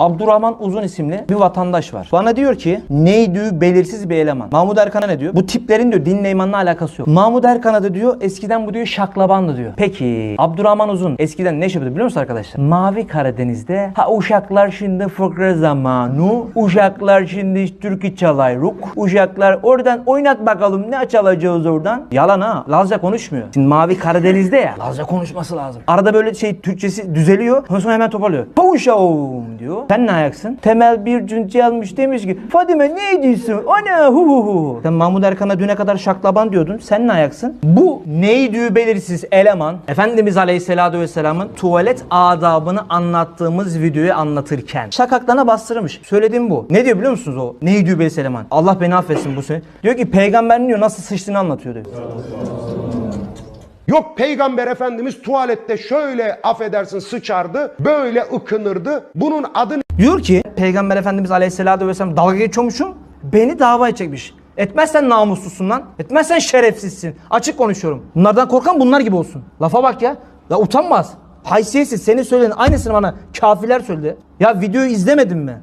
Abdurrahman Uzun isimli bir vatandaş var. Bana diyor ki neydi belirsiz bir eleman. Mahmut Erkan'a ne diyor? Bu tiplerin diyor dinle imanla alakası yok. Mahmut Erkan'a da diyor eskiden bu diyor şaklabandı diyor. Peki Abdurrahman Uzun eskiden ne yapıyordu biliyor musun arkadaşlar? Mavi Karadeniz'de ha uşaklar şimdi fıkra zamanı, uşaklar şimdi türkü çalayruk, uşaklar oradan oynat bakalım ne çalacağız oradan. Yalan ha Lazca konuşmuyor. Şimdi Mavi Karadeniz'de ya Lazca konuşması lazım. Arada böyle şey Türkçesi düzeliyor sonra hemen toparlıyor. Pavuşavum diyor. Sen ne ayaksın? Temel bir cüncü almış demiş ki Fadime ne diyorsun? Ana hu hu hu. Sen Mahmut Erkan'a düne kadar şaklaban diyordun. Sen ne ayaksın? Bu neydi belirsiz eleman Efendimiz Aleyhisselatü Vesselam'ın tuvalet adabını anlattığımız videoyu anlatırken şakaklarına bastırmış. Söylediğim bu. Ne diyor biliyor musunuz o? Neydi belirsiz eleman? Allah beni affetsin bu sene. Diyor ki peygamberin diyor nasıl sıçtığını anlatıyor diyor. Yok peygamber efendimiz tuvalette şöyle affedersin sıçardı, böyle ıkınırdı. Bunun adı Diyor ki Peygamber Efendimiz Aleyhisselatü Vesselam dalga geçiyormuşum beni dava edecekmiş. Etmezsen namussuzsun lan. Etmezsen şerefsizsin. Açık konuşuyorum. Bunlardan korkan bunlar gibi olsun. Lafa bak ya. Ya utanmaz. Haysiyetsiz senin söylediğin aynısını bana kafirler söyledi. Ya videoyu izlemedin mi?